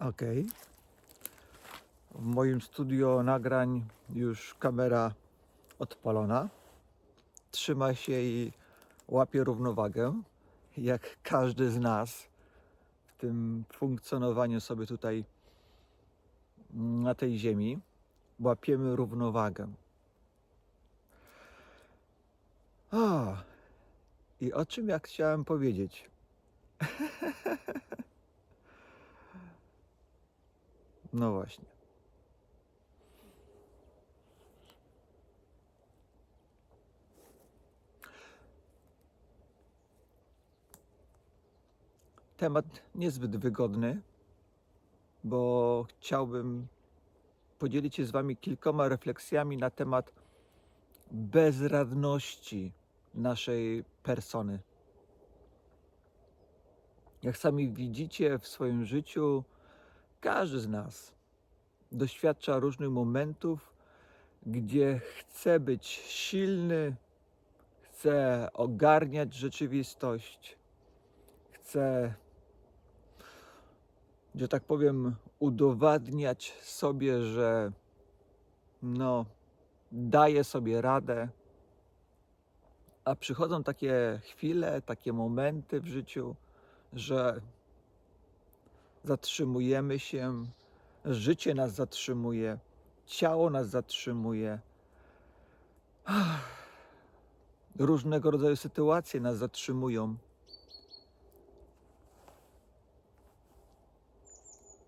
Ok. W moim studio nagrań już kamera odpalona. Trzyma się i łapie równowagę, jak każdy z nas w tym funkcjonowaniu sobie tutaj na tej ziemi. Łapiemy równowagę. O, i o czym ja chciałem powiedzieć? No właśnie. Temat niezbyt wygodny, bo chciałbym podzielić się z Wami kilkoma refleksjami na temat bezradności naszej persony. Jak sami widzicie w swoim życiu, każdy z nas doświadcza różnych momentów, gdzie chce być silny, chce ogarniać rzeczywistość, chce, że tak powiem, udowadniać sobie, że no, daje sobie radę. A przychodzą takie chwile, takie momenty w życiu, że zatrzymujemy się, życie nas zatrzymuje, ciało nas zatrzymuje. Różnego rodzaju sytuacje nas zatrzymują.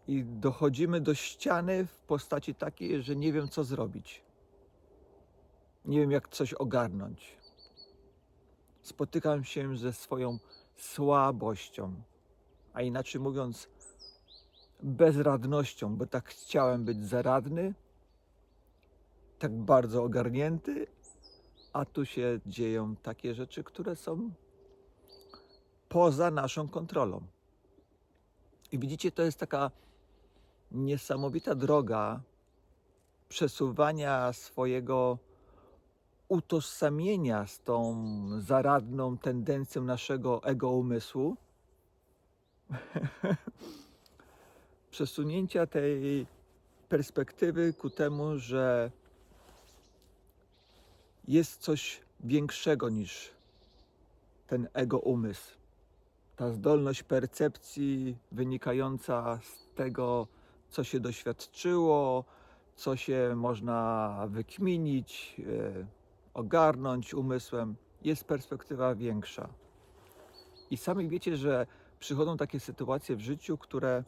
I dochodzimy do ściany w postaci takiej, że nie wiem, co zrobić. Nie wiem, jak coś ogarnąć. Spotykam się ze swoją słabością, a inaczej mówiąc, bezradnością, bo tak chciałem być zaradny, tak bardzo ogarnięty, a tu się dzieją takie rzeczy, które są poza naszą kontrolą. I widzicie, to jest taka niesamowita droga przesuwania swojego utożsamienia z tą zaradną tendencją naszego ego umysłu, przesunięcia tej perspektywy ku temu, że jest coś większego niż ten ego umysł. Ta zdolność percepcji wynikająca z tego, co się doświadczyło, co się można wykminić, e, ogarnąć umysłem, jest perspektywa większa. I sami wiecie, że przychodzą takie sytuacje w życiu, które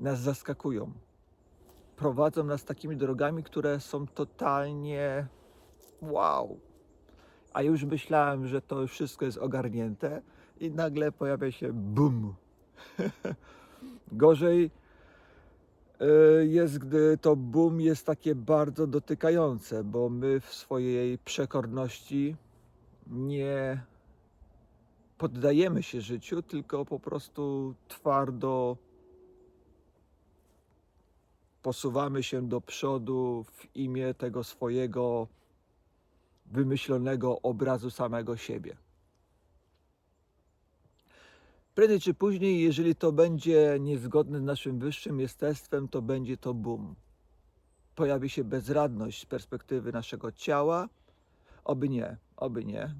nas zaskakują. Prowadzą nas takimi drogami, które są totalnie wow. A już myślałem, że to wszystko jest ogarnięte i nagle pojawia się bum. Gorzej y, jest, gdy to boom jest takie bardzo dotykające, bo my w swojej przekorności nie poddajemy się życiu, tylko po prostu twardo posuwamy się do przodu w imię tego swojego wymyślonego obrazu samego siebie. Prędzej czy później, jeżeli to będzie niezgodne z naszym wyższym jestestwem, to będzie to boom. Pojawi się bezradność z perspektywy naszego ciała, oby nie, oby nie,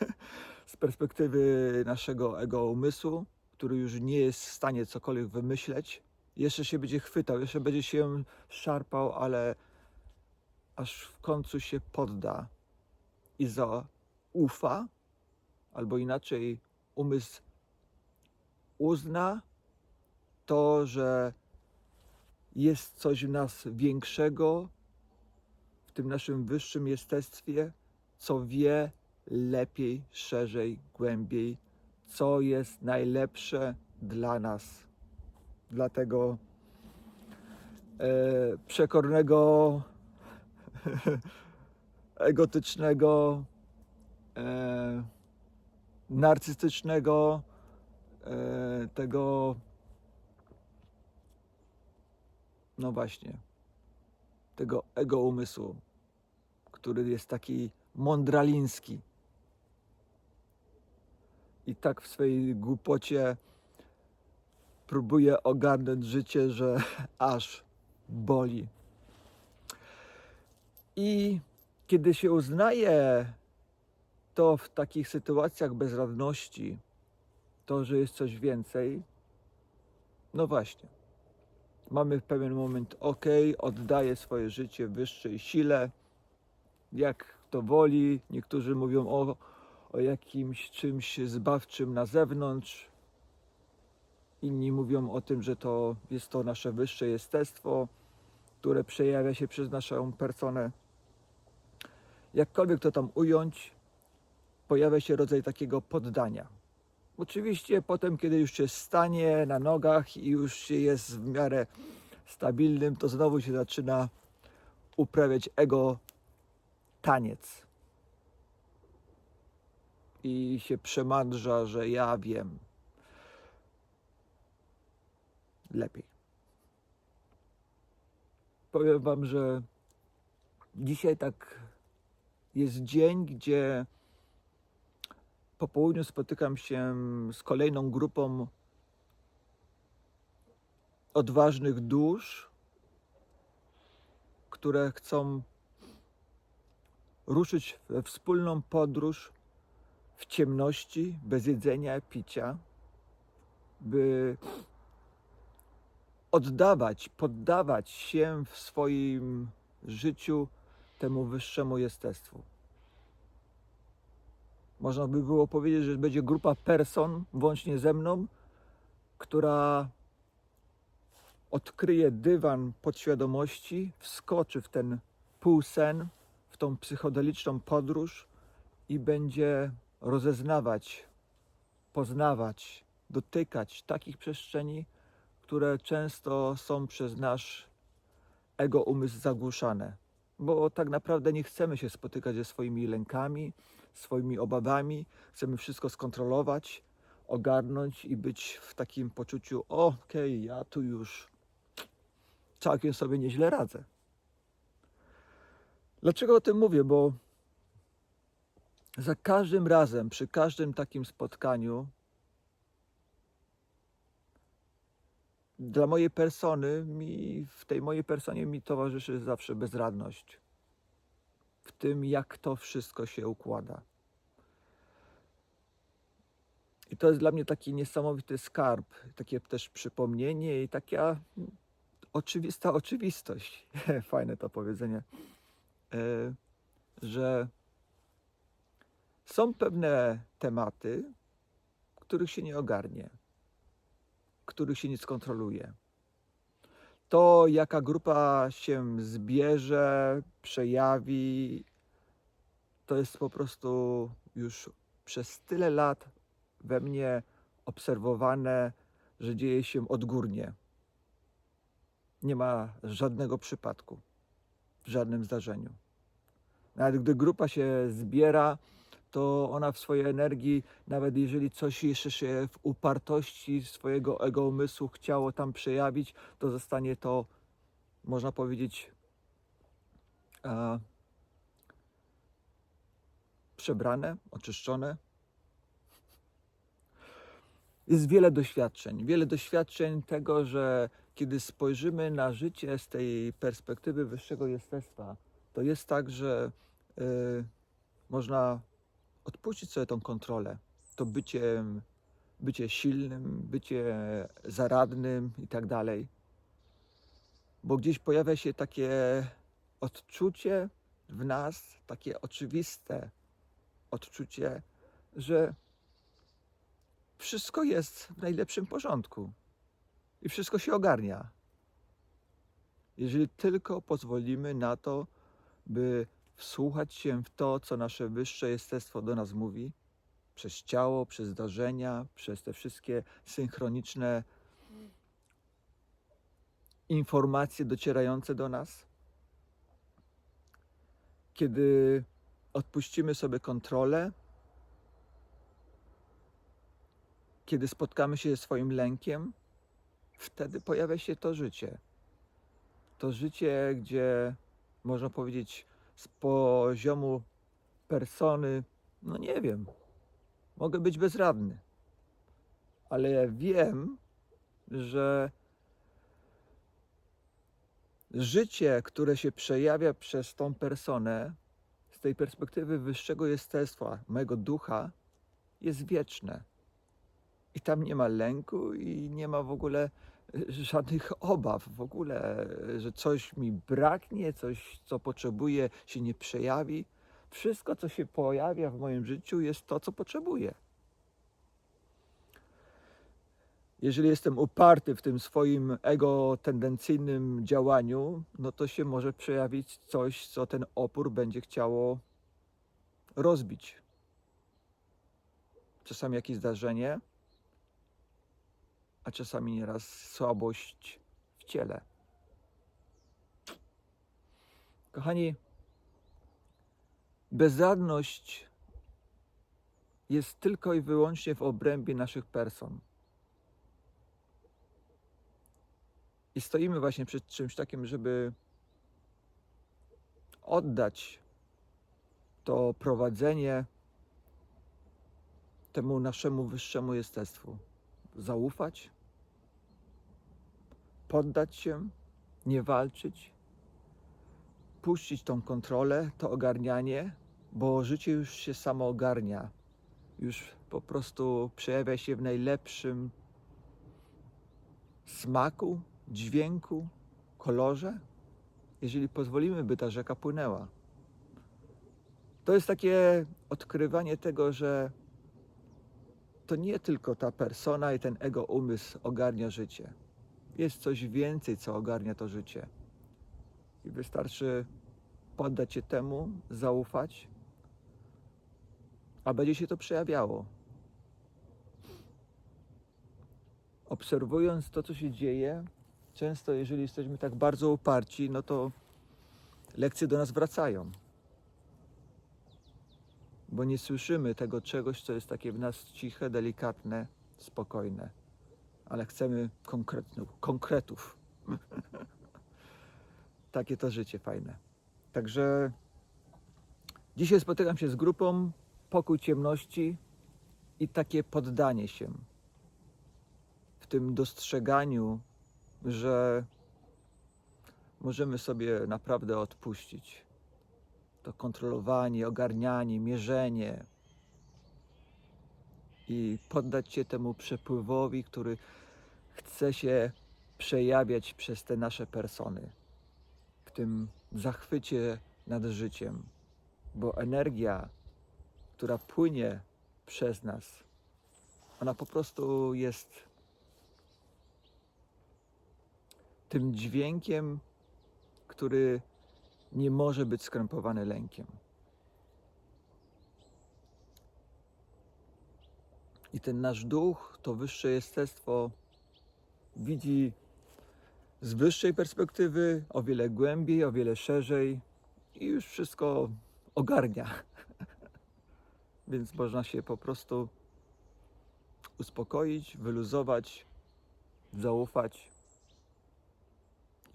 z perspektywy naszego ego umysłu, który już nie jest w stanie cokolwiek wymyśleć, jeszcze się będzie chwytał, jeszcze będzie się szarpał, ale aż w końcu się podda. I zaufa, albo inaczej umysł uzna to, że jest coś w nas większego, w tym naszym wyższym jestestwie, co wie lepiej, szerzej, głębiej, co jest najlepsze dla nas dla tego e, przekornego, egotycznego, e, narcystycznego, e, tego, no właśnie, tego ego umysłu, który jest taki mądraliński. I tak w swojej głupocie próbuję ogarnąć życie, że aż boli. I kiedy się uznaje to w takich sytuacjach bezradności, to, że jest coś więcej, no właśnie. Mamy w pewien moment, ok, oddaję swoje życie wyższej sile, jak to woli. Niektórzy mówią o, o jakimś czymś zbawczym na zewnątrz. Inni mówią o tym, że to jest to nasze wyższe jestestwo, które przejawia się przez naszą personę. Jakkolwiek to tam ująć, pojawia się rodzaj takiego poddania. Oczywiście potem, kiedy już się stanie na nogach i już się jest w miarę stabilnym, to znowu się zaczyna uprawiać ego taniec. I się przemandrza, że ja wiem lepiej. Powiem Wam, że dzisiaj tak jest dzień, gdzie po południu spotykam się z kolejną grupą odważnych dusz, które chcą ruszyć we wspólną podróż w ciemności, bez jedzenia, picia, by oddawać, poddawać się w swoim życiu temu wyższemu jestestwu. Można by było powiedzieć, że będzie grupa person, włącznie ze mną, która odkryje dywan podświadomości, wskoczy w ten półsen, w tą psychodeliczną podróż i będzie rozeznawać, poznawać, dotykać takich przestrzeni, które często są przez nasz ego umysł zagłuszane. Bo tak naprawdę nie chcemy się spotykać ze swoimi lękami, swoimi obawami, chcemy wszystko skontrolować, ogarnąć i być w takim poczuciu: okej, ja tu już całkiem sobie nieźle radzę. Dlaczego o tym mówię? Bo za każdym razem, przy każdym takim spotkaniu, dla mojej persony, mi, w tej mojej personie mi towarzyszy zawsze bezradność. W tym, jak to wszystko się układa. I to jest dla mnie taki niesamowity skarb, takie też przypomnienie i taka oczywista oczywistość. Fajne to powiedzenie, e, że są pewne tematy, których się nie ogarnie, których się nie skontroluje. To, jaka grupa się zbierze, przejawi, to jest po prostu już przez tyle lat we mnie obserwowane, że dzieje się odgórnie. Nie ma żadnego przypadku w żadnym zdarzeniu. Nawet gdy grupa się zbiera, to ona w swojej energii, nawet jeżeli coś jeszcze się w upartości swojego ego umysłu chciało tam przejawić, to zostanie to, można powiedzieć, e, przebrane, oczyszczone. Jest wiele doświadczeń, wiele doświadczeń tego, że kiedy spojrzymy na życie z tej perspektywy wyższego jestestwa, to jest tak, że y, można odpuścić sobie tą kontrolę, to bycie, bycie silnym, bycie zaradnym i tak dalej. Bo gdzieś pojawia się takie odczucie w nas, takie oczywiste odczucie, że wszystko jest w najlepszym porządku i wszystko się ogarnia. Jeżeli tylko pozwolimy na to, by wsłuchać się w to, co nasze wyższe jestestwo do nas mówi, przez ciało, przez zdarzenia, przez te wszystkie synchroniczne informacje docierające do nas. Kiedy odpuścimy sobie kontrolę, kiedy spotkamy się ze swoim lękiem, wtedy pojawia się to życie. To życie, gdzie można powiedzieć z poziomu persony, no nie wiem, mogę być bezradny, ale ja wiem, że życie, które się przejawia przez tą personę, z tej perspektywy wyższego jestestwa, mojego ducha, jest wieczne. I tam nie ma lęku i nie ma w ogóle żadnych obaw, w ogóle, że coś mi braknie, coś, co potrzebuję, się nie przejawi. Wszystko, co się pojawia w moim życiu, jest to, co potrzebuję. Jeżeli jestem uparty w tym swoim ego tendencyjnym działaniu, no to się może przejawić coś, co ten opór będzie chciało rozbić. Czasami jakieś zdarzenie, a czasami nieraz słabość w ciele. Kochani, bezradność jest tylko i wyłącznie w obrębie naszych person. I stoimy właśnie przed czymś takim, żeby oddać to prowadzenie temu naszemu wyższemu jestestwu. Zaufać, poddać się, nie walczyć, puścić tą kontrolę, to ogarnianie, bo życie już się samo ogarnia. Już po prostu przejawia się w najlepszym smaku, dźwięku, kolorze, jeżeli pozwolimy, by ta rzeka płynęła. To jest takie odkrywanie tego, że to nie tylko ta persona i ten ego umysł ogarnia życie. Jest coś więcej, co ogarnia to życie. I wystarczy poddać się temu, zaufać, a będzie się to przejawiało. Obserwując to, co się dzieje, często jeżeli jesteśmy tak bardzo uparci, no to lekcje do nas wracają. Bo nie słyszymy tego czegoś, co jest takie w nas ciche, delikatne, spokojne. Ale chcemy konkretnych, konkretów. takie to życie fajne. Także dzisiaj spotykam się z grupą Pokój Ciemności i takie poddanie się w tym dostrzeganiu, że możemy sobie naprawdę odpuścić. To kontrolowanie, ogarnianie, mierzenie i poddać się temu przepływowi, który chce się przejawiać przez te nasze persony. W tym zachwycie nad życiem, bo energia, która płynie przez nas, ona po prostu jest tym dźwiękiem, który nie może być skrępowany lękiem. I ten nasz duch, to wyższe jestestwo, widzi z wyższej perspektywy o wiele głębiej, o wiele szerzej i już wszystko ogarnia. Więc można się po prostu uspokoić, wyluzować, zaufać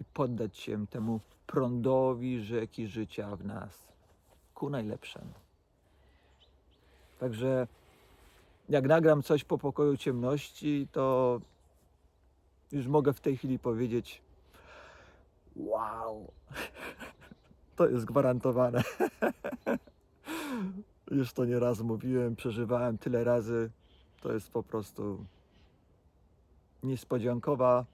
i poddać się temu prądowi rzeki życia w nas ku najlepszemu. Także jak nagram coś po pokoju ciemności, to już mogę w tej chwili powiedzieć: Wow, to jest gwarantowane. Już to nieraz mówiłem, przeżywałem tyle razy. To jest po prostu niespodziankowa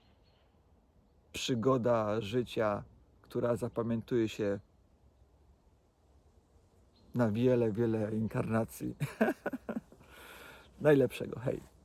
przygoda życia, która zapamiętuje się na wiele, wiele inkarnacji. Najlepszego. Hej.